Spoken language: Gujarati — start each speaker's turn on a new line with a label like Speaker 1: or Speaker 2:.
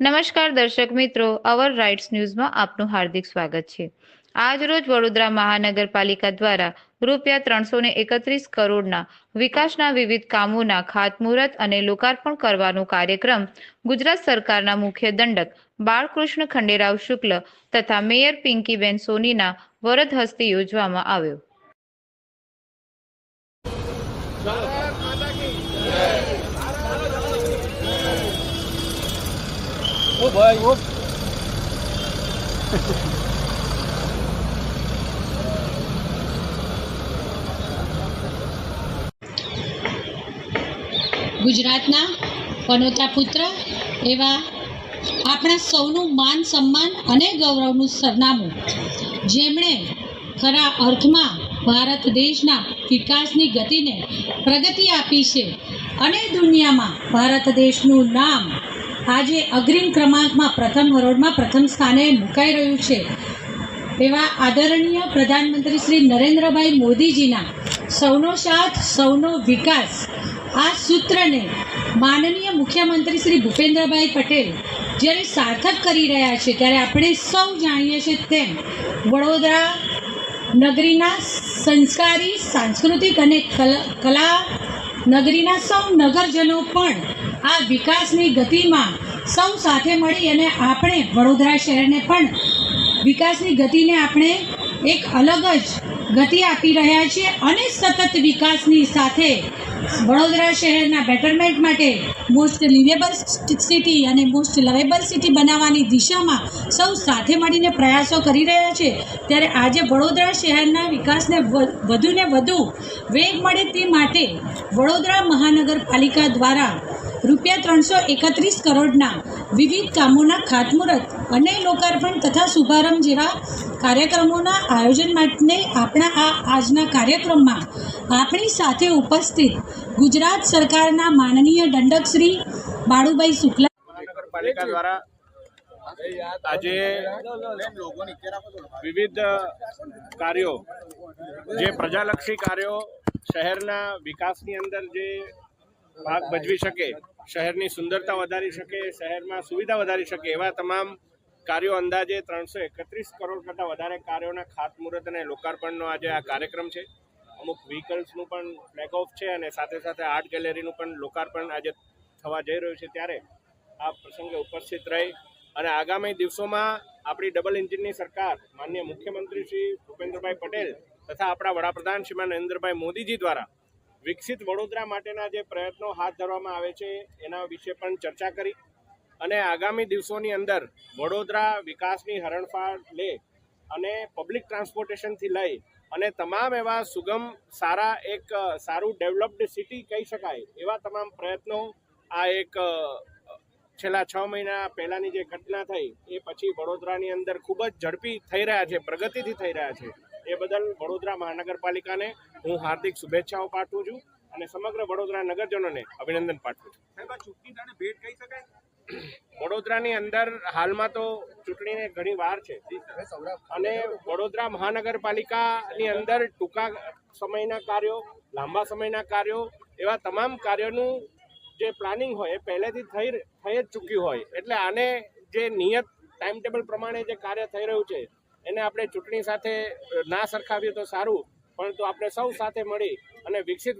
Speaker 1: નમસ્કાર દર્શક મિત્રો, અવર રાઇટ્સ ન્યૂઝમાં આપનું હાર્દિક સ્વાગત છે. આજ રોજ વડોદરા મહાનગરપાલિકા દ્વારા રૂપિયા ત્રણસો ને એકત્રીસ કરોડના વિકાસના વિવિધ કામોના ખાતમુહૂર્ત અને લોકાર્પણ કરવાનો કાર્યક્રમ ગુજરાત સરકારના મુખ્ય દંડક બાળકૃષ્ણ ખંડેરાવ શુક્લ તથા મેયર પિંકીબેન સોનીના વરદ હસ્તે યોજવામાં આવ્યો.
Speaker 2: ઓ ભાઈ, ઓ.
Speaker 3: ગુજરાતના પનોતા પુત્ર એવા આપણા સૌનું માન સન્માન અને ગૌરવનું સરનામું, જેમણે ખરા અર્થમાં ભારત દેશના વિકાસની ગતિને પ્રગતિ આપી છે અને દુનિયામાં ભારત દેશનું નામ આજે અગ્રીમ ક્રમાંકમાં પ્રથમ હરોળમાં પ્રથમ સ્થાને મુકાઈ રહ્યું છે. એવા આદરણીય પ્રધાનમંત્રી શ્રી નરેન્દ્રભાઈ મોદીજીના સૌનો સાથ, સૌનો વિકાસ આ સૂત્રને માનનીય મુખ્યમંત્રી શ્રી ભૂપેન્દ્રભાઈ પટેલ જ્યારે સાર્થક કરી રહ્યા છે ત્યારે આપણે સૌ જાણીએ છીએ તેમ વડોદરા નગરીના સંસ્કારી, સાંસ્કૃતિક અને કલા કલા નગરીના સૌ નગરજનો પણ આ વિકાસની ગતિમાં સૌ સાથે મળી અને આપણે વડોદરા શહેરને પણ વિકાસની ગતિને આપણે એક અલગ જ ગતિ આપી રહ્યા છીએ અને સતત વિકાસની સાથે વડોદરા શહેરના બેટરમેન્ટ માટે મોસ્ટ લિવેબલ સિટી અને મોસ્ટ લવેબલ સિટી બનાવવાની દિશામાં સૌ સાથે મળીને પ્રયાસો કરી રહ્યા છે. ત્યારે આજે વડોદરા શહેરના વિકાસને વધુને વધુ વેગ મળે તે માટે વડોદરા મહાનગરપાલિકા દ્વારા રૂપિયા ત્રણસો એકત્રીસ કરોડના વિવિધ કામોના ખાતમુહૂર્ત અને લોકાર્પણ તથા શુભારંભ જેવા કાર્યક્રમોના આયોજન માટે આપણા આ આજના કાર્યક્રમમાં આપણી સાથે ઉપસ્થિત ગુજરાત સરકારના માનનીય દંડક શ્રી બાળુભાઈ શુક્લા
Speaker 2: મહાનગરપાલિકા દ્વારા આજે વિવિધ કાર્યો, જે પ્રજાલક્ષી કાર્યો શહેરના વિકાસની અંદર જે ભાગ ભજવી શકે, શહેરની સુંદરતા વધારી શકે, શહેરમાં સુવિધા વધારી શકે, એવા તમામ કાર્યો અંદાજે ત્રણસો એકત્રીસ કરોડ કરતાં વધારે કાર્યોના ખાતમુહૂર્ત અને લોકાર્પણનો આજે આ કાર્યક્રમ છે. અમુક વ્હીકલ્સનું પણ ફ્લેગ ઓફ છે અને સાથે સાથે આર્ટ ગેલેરીનું પણ લોકાર્પણ આજે થવા જઈ રહ્યું છે. ત્યારે આ પ્રસંગે ઉપસ્થિત રહી અને આગામી દિવસોમાં આપણી ડબલ એન્જિનની સરકાર, માન્ય મુખ્યમંત્રી શ્રી ભૂપેન્દ્રભાઈ પટેલ તથા આપણા વડાપ્રધાન શ્રીમાન નરેન્દ્રભાઈ મોદીજી દ્વારા વિકસિત વડોદરા માટેના જે પ્રયત્નો હાથ ધરવામાં આવે છે, એના વિશે પણ ચર્ચા કરી અને આગામી દિવસોની અંદર વડોદરા વિકાસની હરણફાળ લે અને પબ્લિક ટ્રાન્સપોર્ટેશનથી લઈ અને તમામ એવા સુગમ, સારા એક સારું ડેવલપ્ડ સિટી કહી શકાય, એવા તમામ પ્રયત્નો આ એક છેલ્લા છ મહિના પહેલાંની જે ઘટના થઈ, એ પછી વડોદરાની અંદર ખૂબ જ ઝડપી થઈ રહ્યા છે, પ્રગતિથી થઈ રહ્યા છે. એ બદલ વડોદરા મહાનગરપાલિકાને હું હાર્દિક શુભેચ્છાઓ પાઠવું છું અને સમગ્ર વડોદરા નગરજનોને અભિનંદન પાઠવું છું. વડોદરાની અંદર હાલમાં તો ચૂંટણીને ઘણી વાર છે. અને વડોદરા મહાનગરપાલિકાની અંદર ટૂંકા સમયના કાર્યો લાંબા સમયના કાર્યો એવા તમામ કાર્યોનું જે પ્લાનિંગ હોય એ પહેલેથી થઈ થઈ જ ચૂક્યું હોય. એટલે આને જે નિયત ટાઈમ ટેબલ પ્રમાણે જે કાર્ય થઈ રહ્યું છે એને આપણે ચૂંટણી સાથે ના સરખાવીએ તો સારું, પરંતુ આપણે સૌ સાથે મળી અને વિકસિત